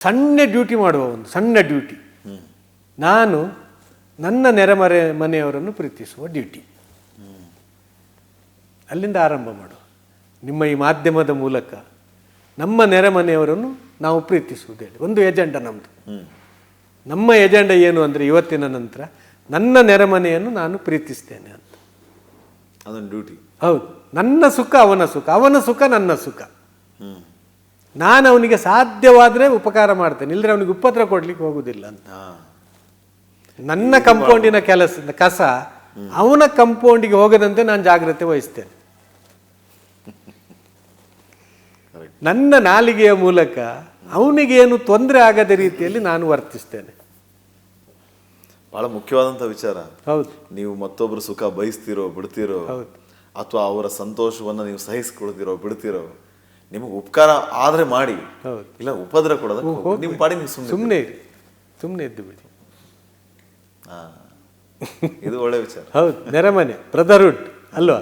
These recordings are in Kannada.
ಸಣ್ಣ ಡ್ಯೂಟಿ ಮಾಡುವ ಒಂದು ಸಣ್ಣ ಡ್ಯೂಟಿ ನಾನು ನನ್ನ ನೆರೆಮರೆ ಮನೆಯವರನ್ನು ಪ್ರೀತಿಸುವ ಡ್ಯೂಟಿ ಅಲ್ಲಿಂದ ಆರಂಭ ಮಾಡು ನಿಮ್ಮ ಈ ಮಾಧ್ಯಮದ ಮೂಲಕ ನಮ್ಮ ನೆರೆಮನೆಯವರನ್ನು ನಾವು ಪ್ರೀತಿಸುವುದು ಹೇಳಿ ಒಂದು ಎಜೆಂಡ ನಮ್ಮದು ನಮ್ಮ ಎಜೆಂಡ ಏನು ಅಂದರೆ ಇವತ್ತಿನ ನಂತರ ನನ್ನ ನೆರೆಮನೆಯನ್ನು ನಾನು ಪ್ರೀತಿಸ್ತೇನೆ ಅಂತ. ಅದೊಂದು ಡ್ಯೂಟಿ ಹೌದು. ನನ್ನ ಸುಖ ಅವನ ಸುಖ. ಅವನ ಸುಖ ನನ್ನ ಸುಖ. ನಾನು ಅವನಿಗೆ ಸಾಧ್ಯವಾದರೆ ಉಪಕಾರ ಮಾಡ್ತೇನೆ. ಇಲ್ಲದ್ರೆ ಅವನಿಗೆ ಉಪದ್ರ ಕೊಡ್ಲಿಕ್ಕೆ ಹೋಗುದಿಲ್ಲ ಅಂತ. ನನ್ನ ಕಂಪೌಂಡಿನ ಕೆಲಸ ಕಸ ಅವನ ಕಂಪೌಂಡಿಗೆ ಹೋಗದಂತೆ ನಾನು ಜಾಗ್ರತೆ ವಹಿಸ್ತೇನೆ. ನನ್ನ ನಾಲಿಗೆಯ ಮೂಲಕ ಅವನಿಗೇನು ತೊಂದರೆ ಆಗದ ರೀತಿಯಲ್ಲಿ ನಾನು ವರ್ತಿಸ್ತೇನೆ. ಬಹಳ ಮುಖ್ಯವಾದಂತಹ ವಿಚಾರ. ಹೌದು. ನೀವು ಮತ್ತೊಬ್ರು ಸುಖ ಬಯಸ್ತಿರೋ ಬಿಡ್ತಿರೋ ಹೌದು. ಅಥವಾ ಅವರ ಸಂತೋಷವನ್ನ ನೀವು ಸಹಿಸ್ಕೊಳ್ತಿರೋ ಬಿಡ್ತಿರೋ ನಿಮಗೆ ಉಪಕಾರ ಆದರೆ ಮಾಡಿ. ಇಲ್ಲ ಉಪದ್ರ ಕೊಡೋದಕ್ಕೆ. ನಿಮ್ಮ ಪಾಡಿ ನೀವು ಸುಮ್ಮನೆ ಸುಮ್ಮನೆ ಇರಿ. ಸುಮ್ಮನೆ ಇದ್ದು ಬಿಡಿ. ಹಾಂ. ಇದು ಒಳ್ಳೆ ವಿಚಾರ. ಹೌದು ನೆರೆಮನೆ ಬ್ರದರ್ಹುಡ್ ಅಲ್ವಾ?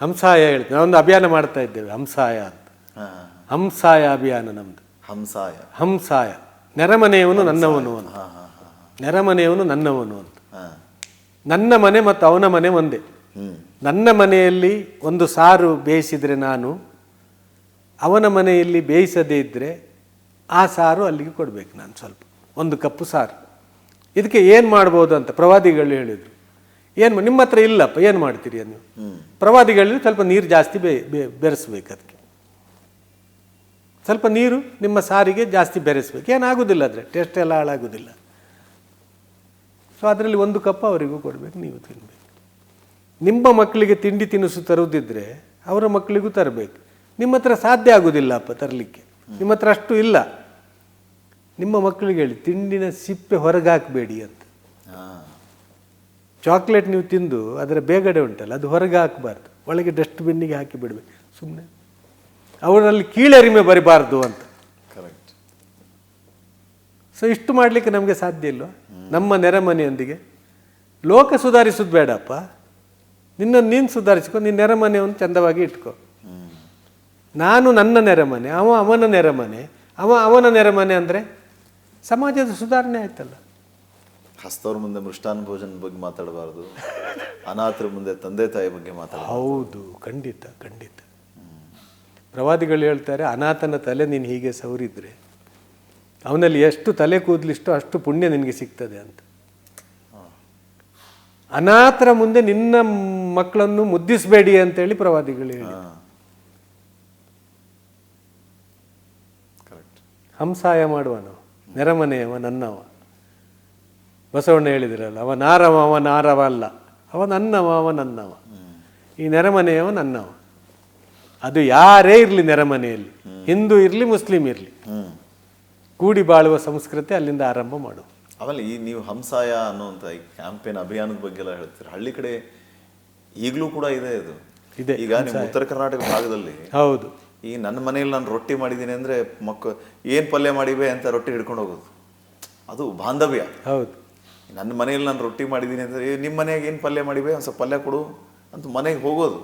ಹಂಸಾಯ ಹೇಳ್ತೇವೆ ನಾವೊಂದು ಅಭಿಯಾನ ಮಾಡ್ತಾ ಇದ್ದೇವೆ ಹಂಸಾಯ ಅಂತ. ಹಾ. ಹಂಸಾಯ ಅಭಿಯಾನ ನಮ್ದು. ಹಂಸಾಯ. ಹಂಸಾಯ. ನೆರೆಮನೆಯವನು ನನ್ನವನು ಅಂತ. ನೆರೆಮನೆಯವನು ನನ್ನವನು ಅಂತ. ಹಾ. ನನ್ನ ಮನೆ ಮತ್ತು ಅವನ ಮನೆ ಒಂದೇ. ನನ್ನ ಮನೆಯಲ್ಲಿ ಒಂದು ಸಾರು ಬೇಯಿಸಿದರೆ ನಾನು, ಅವನ ಮನೆಯಲ್ಲಿ ಬೇಯಿಸದೇ ಇದ್ದರೆ ಆ ಸಾರು ಅಲ್ಲಿಗೆ ಕೊಡಬೇಕು ನಾನು ಸ್ವಲ್ಪ, ಒಂದು ಕಪ್ಪು ಸಾರು. ಇದಕ್ಕೆ ಏನು ಮಾಡ್ಬೋದು ಅಂತ ಪ್ರವಾದಿಗಳು ಹೇಳಿದರು. ಏನು ನಿಮ್ಮ ಹತ್ರ ಇಲ್ಲಪ್ಪ, ಏನು ಮಾಡ್ತೀರಿ ನೀವು ಪ್ರವಾದಿಗಳಲ್ಲಿ ಸ್ವಲ್ಪ ನೀರು ಜಾಸ್ತಿ ಬೇ ಬೆರೆಸ್ಬೇಕು ಅದಕ್ಕೆ. ಸ್ವಲ್ಪ ನೀರು ನಿಮ್ಮ ಸಾರಿಗೆ ಜಾಸ್ತಿ ಬೆರೆಸ್ಬೇಕು. ಏನಾಗೋದಿಲ್ಲ ಆದರೆ ಟೇಸ್ಟ್ ಎಲ್ಲ ಹಾಳಾಗೋದಿಲ್ಲ. ಸೊ ಅದರಲ್ಲಿ ಒಂದು ಕಪ್ ಅವರಿಗೂ ಕೊಡಬೇಕು, ನೀವು ತಿನ್ನಬೇಕು ನಿಮ್ಮ ಮಕ್ಕಳಿಗೆ ತಿಂಡಿ ತಿನಿಸು ತರುವುದಿದ್ರೆ ಅವರ ಮಕ್ಕಳಿಗೂ ತರಬೇಕು. ನಿಮ್ಮ ಹತ್ರ ಸಾಧ್ಯ ಆಗೋದಿಲ್ಲಪ್ಪ ತರಲಿಕ್ಕೆ. ನಿಮ್ಮ ಹತ್ರ ಅಷ್ಟು ಇಲ್ಲ. ನಿಮ್ಮ ಮಕ್ಕಳಿಗೆ ಹೇಳಿ ತಿಂಡಿನ ಸಿಪ್ಪೆ ಹೊರಗೆ ಹಾಕಬೇಡಿ ಅಂತ ಚಾಕ್ಲೇಟ್ ನೀವು ತಿಂದು ಅದರ ಬೇಗಡೆ ಉಂಟಲ್ಲ ಅದು ಹೊರಗೆ ಹಾಕಬಾರ್ದು ಒಳಗೆ ಡಸ್ಟ್ಬಿನ್ನಿಗೆ ಹಾಕಿ ಬಿಡಬೇಕು. ಸುಮ್ಮನೆ ಅವರಲ್ಲಿ ಕೀಳರಿಮೆ ಬರಬಾರ್ದು ಅಂತ. ಕರೆಕ್ಟ್ ಸೊ ಇಷ್ಟು ಮಾಡಲಿಕ್ಕೆ ನಮಗೆ ಸಾಧ್ಯ ಇಲ್ವಾ? ನಮ್ಮ ನೆರೆಮನೆಯೊಂದಿಗೆ. ಲೋಕ ಸುಧಾರಿಸೋದು ಬೇಡಪ್ಪ. ನಿನ್ನನ್ನು ನೀನು ಸುಧಾರಿಸ್ಕೊ ನಿನ್ನ ನೆರೆಮನೆಯನ್ನು ಚಂದವಾಗಿ ಇಟ್ಕೊ. ನಾನು ನನ್ನ ನೆರೆಮನೆ ಅವ ಅವನ ನೆರೆಮನೆ ಅವ ಅವನ ನೆರೆಮನೆ ಅಂದರೆ ಸಮಾಜದ ಸುಧಾರಣೆ ಆಯ್ತಲ್ಲ. ಹಸ್ತವ್ರ ಮುಂದೆ ಮೃಷ್ಟಾನ್ ಭೋಜನ ಬಗ್ಗೆ ಮಾತಾಡಬಾರ್ದು. ಅನಾಥರ ಮುಂದೆ ತಂದೆ ತಾಯಿ ಬಗ್ಗೆ ಮಾತಾಡ ಹೌದು ಖಂಡಿತ ಖಂಡಿತ. ಪ್ರವಾದಿಗಳು ಹೇಳ್ತಾರೆ ಅನಾಥನ ತಲೆ ನೀನು ಹೀಗೆ ಸವರಿದ್ರೆ ಅವನಲ್ಲಿ ಎಷ್ಟು ತಲೆ ಕೂದಲಿಷ್ಟೋ ಅಷ್ಟು ಪುಣ್ಯ ನಿನಗೆ ಸಿಗ್ತದೆ ಅಂತ. ಅನಾಥರ ಮುಂದೆ ನಿನ್ನ ಮಕ್ಕಳನ್ನು ಮುದ್ದಿಸಬೇಡಿ ಅಂತೇಳಿ ಪ್ರವಾದಿಗಳು ಹೇಳಿ ಹಂಸಾಯ ಮಾಡುವನು ನೆರೆಮನೆಯವ ನನ್ನವ. ಬಸವಣ್ಣ ಹೇಳಿದಿರಲ್ಲ ಅವ ನಾರವ ಅವ ನಾರವ ಅಲ್ಲ. ಅವ ನನ್ನವ ಅವ ನನ್ನವ. ಈ ನೆರೆಮನೆಯವ ನನ್ನವ. ಅದು ಯಾರೇ ಇರಲಿ ನೆರೆಮನೆಯಲ್ಲಿ ಹಿಂದೂ ಇರಲಿ ಮುಸ್ಲಿಂ ಇರಲಿ. ಕೂಡಿ ಬಾಳುವ ಸಂಸ್ಕೃತಿ ಅಲ್ಲಿಂದ ಆರಂಭ ಮಾಡು ಆಮೇಲೆ ಈ ನೀವು ಹಂಸಾಯ ಅನ್ನುವಂಥ ಈ ಕ್ಯಾಂಪೇನ್ ಅಭಿಯಾನದ ಬಗ್ಗೆ ಎಲ್ಲ ಹೇಳ್ತೀರಿ. ಹಳ್ಳಿ ಕಡೆ ಈಗಲೂ ಕೂಡ ಇದೆ ಇದು. ಇದೆ, ಈಗ ನಿಮ್ಮ ಉತ್ತರ ಕರ್ನಾಟಕ ಭಾಗದಲ್ಲಿ ಹೌದು. ಈ ನನ್ನ ಮನೆಯಲ್ಲಿ ನಾನು ರೊಟ್ಟಿ ಮಾಡಿದ್ದೀನಿ ಅಂದ್ರೆ ಮಕ್ಕ ಏನು ಪಲ್ಯ ಮಾಡಿವೆ ಅಂತ ರೊಟ್ಟಿ ಹಿಡ್ಕೊಂಡು ಹೋಗೋದು. ಅದು ಬಾಂಧವ್ಯ. ಹೌದು. ನನ್ನ ಮನೆಯಲ್ಲಿ ನಾನು ರೊಟ್ಟಿ ಮಾಡಿದ್ದೀನಿ ಅಂದ್ರೆ "ಏ, ನಿಮ್ಮ ಮನೆಗೆ ಏನು ಪಲ್ಯ ಮಾಡಿವೆ? ಒಂದು ಸ್ವಲ್ಪ ಪಲ್ಯ ಕೊಡು ಅಂತ ಮನೆಗೆ ಹೋಗೋದು.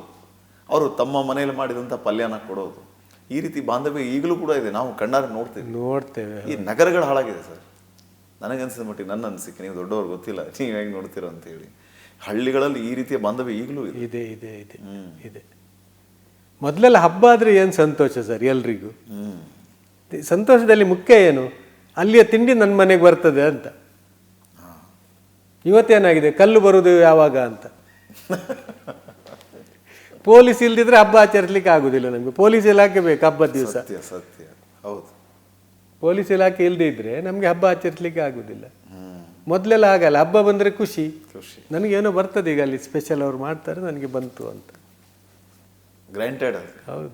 ಅವರು ತಮ್ಮ ಮನೆಯಲ್ಲಿ ಮಾಡಿದಂಥ ಪಲ್ಯನ ಕೊಡೋದು. ಈ ರೀತಿ ಬಾಂಧವ್ಯ ಈಗಲೂ ಕೂಡ ಇದೆ. ನಾವು ಕಣ್ಣಾರೆ ನೋಡ್ತೇವೆ. ನೋಡ್ತೇವೆ. ಈ ನಗರಗಳು ಹಾಳಾಗಿದೆ ಸರ್. ನನಗನ್ಸಿದ ಮಟ್ಟಿಗೆ ನನ್ನ ಅನಿಸಿಕೆ ನೀವು ದೊಡ್ಡವ್ರು ಗೊತ್ತಿಲ್ಲ ನೀವು ಹೇಗೆ ನೋಡ್ತೀರ ಅಂತ ಹೇಳಿ. ಹಳ್ಳಿಗಳಲ್ಲಿ ಈ ರೀತಿಯ ಬಾಂಧವ್ಯ ಈಗಲೂ ಇದೆ. ಇದೆ ಇದೆ ಇದೆ ಇದೆ. ಮೊದಲೆಲ್ಲ ಹಬ್ಬ ಆದರೆ ಏನು ಸಂತೋಷ ಸರ್ ಎಲ್ರಿಗೂ? ಸಂತೋಷದಲ್ಲಿ ಮುಖ್ಯ ಏನು? ಅಲ್ಲಿಯ ತಿಂಡಿ ನನ್ನ ಮನೆಗೆ ಬರ್ತದೆ ಅಂತ. ಇವತ್ತೇನಾಗಿದೆ? ಕಲ್ಲು ಬರುವುದು ಯಾವಾಗ ಅಂತ. ಪೊಲೀಸ್ ಇಲ್ದಿದ್ರೆ ಹಬ್ಬ ಆಚರಿಸ್ಲಿಕ್ಕೆ ಆಗುದಿಲ್ಲ ನಮಗೆ. ಪೊಲೀಸ್ ಇಲಾಖೆ ಬೇಕು ಹಬ್ಬದ ದಿವಸ. ಸತ್ಯ ಸತ್ಯ. ಹೌದು. ಪೊಲೀಸ್ ಇಲಾಖೆ ಇಲ್ಲದೆ ಇದ್ರೆ ನಮಗೆ ಹಬ್ಬ ಆಚರಿಸಲಿಕ್ಕೆ ಆಗುದಿಲ್ಲ. ಮೊದಲೆಲ್ಲ ಆಗಲ್ಲ ಹಬ್ಬ ಬಂದರೆ ಖುಷಿ. ಖುಷಿ. ನನಗೇನೋ ಬರ್ತದೆ ಈಗ ಅಲ್ಲಿ ಸ್ಪೆಷಲ್ ಅವ್ರು ಮಾಡ್ತಾರೆ ನನಗೆ ಬಂತು ಅಂತ. ಗ್ರ್ಯಾಂಟೆಡ್ ಹೌದು.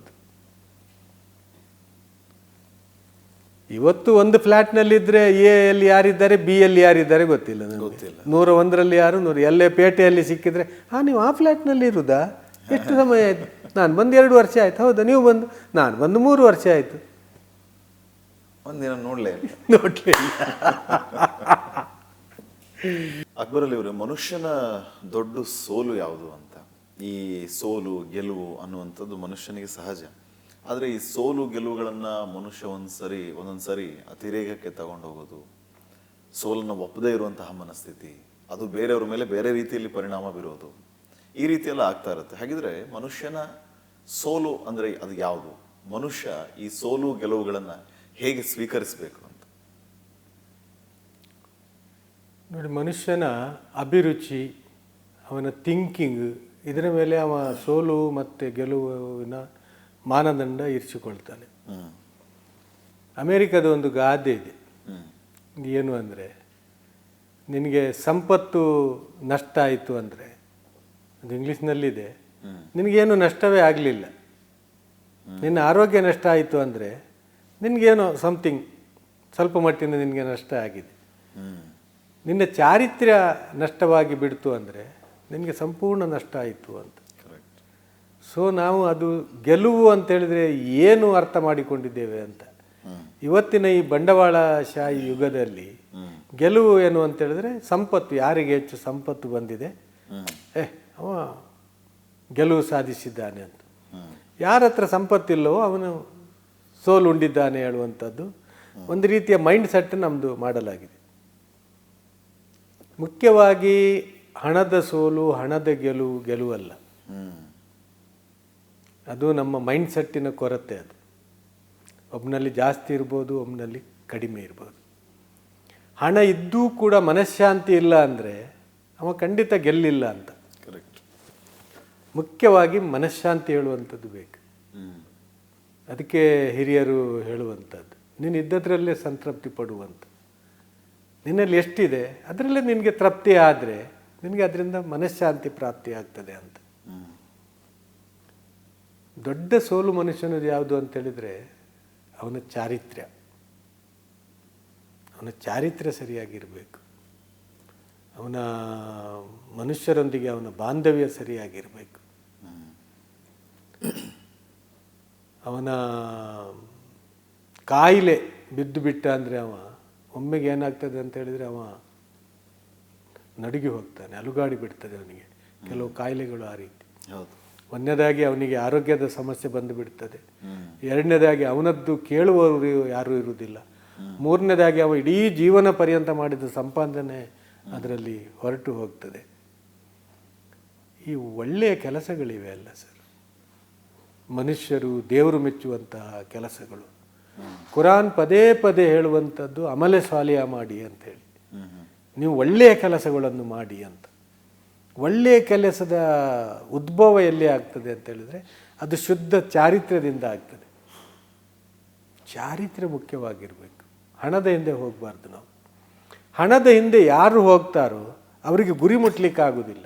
ಇವತ್ತು ಒಂದು ಫ್ಲ್ಯಾಟ್ನಲ್ಲಿದ್ದರೆ ಎ ಅಲ್ಲಿ ಯಾರಿದ್ದಾರೆ ಬಿ ಅಲ್ಲಿ ಯಾರಿದ್ದಾರೆ ಗೊತ್ತಿಲ್ಲ ನನಗೆ. ಗೊತ್ತಿಲ್ಲ. ನೂರ ಒಂದರಲ್ಲಿ ಯಾರು ನೂರು ಎಲ್ಲೇ ಪೇಟೆಯಲ್ಲಿ ಸಿಕ್ಕಿದ್ರೆ ಹಾಂ ನೀವು ಆ ಫ್ಲ್ಯಾಟ್ನಲ್ಲಿ ಇರುದಾ? ಎಷ್ಟು ಸಮಯ ಆಯಿತು? ನಾನು ಬಂದು ಎರಡು ವರ್ಷ ಆಯ್ತು. ಹೌದಾ ನೀವು ಬಂದು ನಾನು ಬಂದು ಮೂರು ವರ್ಷ ಆಯಿತು. ಒಂದಿನ ನೋಡಲೇ ಇಲ್ಲ. ಅಕ್ಬರಲ್ಲಿ ಇವರು ಮನುಷ್ಯನ ದೊಡ್ಡ ಸೋಲು ಯಾವುದು ಅಂತ? ಈ ಸೋಲು ಗೆಲುವು ಅನ್ನುವಂಥದ್ದು ಮನುಷ್ಯನಿಗೆ ಸಹಜ. ಆದರೆ ಈ ಸೋಲು ಗೆಲುವುಗಳನ್ನು ಮನುಷ್ಯ ಒಂದ್ಸರಿ ಒಂದೊಂದ್ಸರಿ ಅತಿರೇಕಕ್ಕೆ ತಗೊಂಡು ಹೋಗೋದು ಸೋಲನ್ನು ಒಪ್ಪದೇ ಇರುವಂತಹ ಮನಸ್ಥಿತಿ ಅದು ಬೇರೆಯವ್ರ ಮೇಲೆ ಬೇರೆ ರೀತಿಯಲ್ಲಿ ಪರಿಣಾಮ ಬೀರೋದು ಈ ರೀತಿಯೆಲ್ಲ ಆಗ್ತಾ ಇರುತ್ತೆ. ಹಾಗಿದ್ರೆ ಮನುಷ್ಯನ ಸೋಲು ಅಂದರೆ ಅದು ಯಾವುದು? ಮನುಷ್ಯ ಈ ಸೋಲು ಗೆಲುವುಗಳನ್ನು ಹೇಗೆ ಸ್ವೀಕರಿಸಬೇಕು ಅಂತ? ನೋಡಿ ಮನುಷ್ಯನ ಅಭಿರುಚಿ ಅವನ ಥಿಂಕಿಂಗ್ ಇದರ ಮೇಲೆ ಅವ ಸೋಲು ಮತ್ತು ಗೆಲುವಿನ ಮಾನದಂಡ ಇರಿಸಿಕೊಳ್ತಾನೆ. ಅಮೇರಿಕದ ಒಂದು ಗಾದೆ ಇದೆ. ಏನು ಅಂದರೆ ನಿನಗೆ ಸಂಪತ್ತು ನಷ್ಟ ಆಯಿತು ಅಂದರೆ ಅದು ಇಂಗ್ಲೀಷ್ನಲ್ಲಿದೆ. ನಿನಗೇನು ನಷ್ಟವೇ ಆಗಲಿಲ್ಲ. ನಿನ್ನ ಆರೋಗ್ಯ ನಷ್ಟ ಆಯಿತು ಅಂದರೆ ನಿನಗೇನೋ ಸಮಥಿಂಗ್ ಸ್ವಲ್ಪ ಮಟ್ಟಿನ ನಿನಗೆ ನಷ್ಟ ಆಗಿದೆ. ನಿನ್ನ ಚಾರಿತ್ರ್ಯ ನಷ್ಟವಾಗಿ ಬಿಡ್ತು ಅಂದರೆ ನಿನಗೆ ಸಂಪೂರ್ಣ ನಷ್ಟ ಆಯಿತು ಅಂತ. ಕರೆಕ್ಟ್ ಸೊ ನಾವು ಅದು ಗೆಲುವು ಅಂತೇಳಿದರೆ ಏನು ಅರ್ಥ ಮಾಡಿಕೊಂಡಿದ್ದೇವೆ ಅಂತ. ಇವತ್ತಿನ ಈ ಬಂಡವಾಳಶಾಹಿ ಯುಗದಲ್ಲಿ ಗೆಲುವು ಏನು ಅಂತೇಳಿದ್ರೆ ಸಂಪತ್ತು ಯಾರಿಗೆ ಹೆಚ್ಚು ಸಂಪತ್ತು ಬಂದಿದೆ? ಏ ಅವ ಗೆಲುವು ಸಾಧಿಸಿದ್ದಾನೆ ಅಂತ. ಯಾರ ಹತ್ರ ಸಂಪತ್ತಿಲ್ಲವೋ ಅವನು ಸೋಲು ಉಂಡಿದ್ದಾನೆ ಹೇಳುವಂಥದ್ದು ಒಂದು ರೀತಿಯ ಮೈಂಡ್ ಸೆಟ್ ನಮ್ಮದು ಮಾಡಲಾಗಿದೆ. ಮುಖ್ಯವಾಗಿ ಹಣದ ಸೋಲು ಹಣದ ಗೆಲುವು ಗೆಲುವಲ್ಲ. ಅದು ನಮ್ಮ ಮೈಂಡ್ ಸೆಟ್ಟಿನ ಕೊರತೆ ಅದು. ಒಬ್ಬನಲ್ಲಿ ಜಾಸ್ತಿ ಇರ್ಬೋದು ಒಬ್ಬನಲ್ಲಿ ಕಡಿಮೆ ಇರ್ಬೋದು. ಹಣ ಇದ್ದೂ ಕೂಡ ಮನಃಶಾಂತಿ ಇಲ್ಲ ಅಂದರೆ ಅವ ಖಂಡಿತ ಗೆಲ್ಲಿಲ್ಲ ಅಂತ. ಕರೆಕ್ಟ್ ಮುಖ್ಯವಾಗಿ ಮನಃಶಾಂತಿ ಹೇಳುವಂಥದ್ದು ಬೇಕು. ಅದಕ್ಕೆ ಹಿರಿಯರು ಹೇಳುವಂಥದ್ದು, ನೀನು ಇದ್ದದ್ರಲ್ಲೇ ಸಂತೃಪ್ತಿ ಪಡುವಂಥ ನಿನ್ನಲ್ಲಿ ಎಷ್ಟಿದೆ, ಅದರಲ್ಲೇ ನಿನಗೆ ತೃಪ್ತಿ ಆದರೆ ನಿನಗೆ ಅದರಿಂದ ಮನಃಶಾಂತಿ ಪ್ರಾಪ್ತಿ ಆಗ್ತದೆ ಅಂತ. ದೊಡ್ಡ ಸೋಲು ಮನುಷ್ಯನದು ಯಾವುದು ಅಂತ ಹೇಳಿದರೆ ಅವನ ಚಾರಿತ್ರ್ಯ. ಅವನ ಚಾರಿತ್ರ್ಯ ಸರಿಯಾಗಿರಬೇಕು. ಅವನ ಮನುಷ್ಯರೊಂದಿಗೆ ಅವನ ಬಾಂಧವ್ಯ ಸರಿಯಾಗಿರಬೇಕು. ಅವನ ಕಾಯಿಲೆ ಬಿದ್ದು ಬಿಟ್ಟ ಅಂದರೆ ಅವ ಒಮ್ಮೆಗೆ ಏನಾಗ್ತದೆ ಅಂತ ಹೇಳಿದರೆ ಅವ ನಡುಗಿ ಹೋಗ್ತಾನೆ ಅಲುಗಾಡಿ ಬಿಡ್ತದೆ ಅವನಿಗೆ. ಕೆಲವು ಕಾಯಿಲೆಗಳು ಆ ರೀತಿ. ಹೌದು. ಒಂದನೇದಾಗಿ ಅವನಿಗೆ ಆರೋಗ್ಯದ ಸಮಸ್ಯೆ ಬಂದು ಬಿಡ್ತದೆ. ಎರಡನೇದಾಗಿ ಅವನದ್ದು ಕೇಳುವವರು ಯಾರೂ ಇರುವುದಿಲ್ಲ. ಮೂರನೇದಾಗಿ ಅವ ಇಡೀ ಜೀವನ ಪರ್ಯಂತ ಮಾಡಿದ ಸಂಪಾದನೆ ಅದರಲ್ಲಿ ಹೊರಟು ಹೋಗ್ತದೆ. ಈ ಒಳ್ಳೆಯ ಕೆಲಸಗಳಿವೆ ಅಲ್ಲ ಸರ್. ಮನುಷ್ಯರು ದೇವರು ಮೆಚ್ಚುವಂತಹ ಕೆಲಸಗಳು. ಕುರಾನ್ ಪದೇ ಪದೇ ಹೇಳುವಂಥದ್ದು ಅಮಲೆ ಸಾಲಿಯ ಮಾಡಿ ಅಂತೇಳಿ ನೀವು ಒಳ್ಳೆಯ ಕೆಲಸಗಳನ್ನು ಮಾಡಿ ಅಂತ. ಒಳ್ಳೆಯ ಕೆಲಸದ ಉದ್ಭವ ಎಲ್ಲಿ ಆಗ್ತದೆ ಅಂತ ಹೇಳಿದ್ರೆ ಅದು ಶುದ್ಧ ಚಾರಿತ್ರ್ಯದಿಂದ ಆಗ್ತದೆ. ಚಾರಿತ್ರ್ಯ ಮುಖ್ಯವಾಗಿರಬೇಕು. ಹಣದ ಹಿಂದೆ ಹೋಗಬಾರ್ದು ನಾವು. ಹಣದ ಹಿಂದೆ ಯಾರು ಹೋಗ್ತಾರೋ ಅವರಿಗೆ ಗುರಿ ಮುಟ್ಲಿಕ್ಕೆ ಆಗೋದಿಲ್ಲ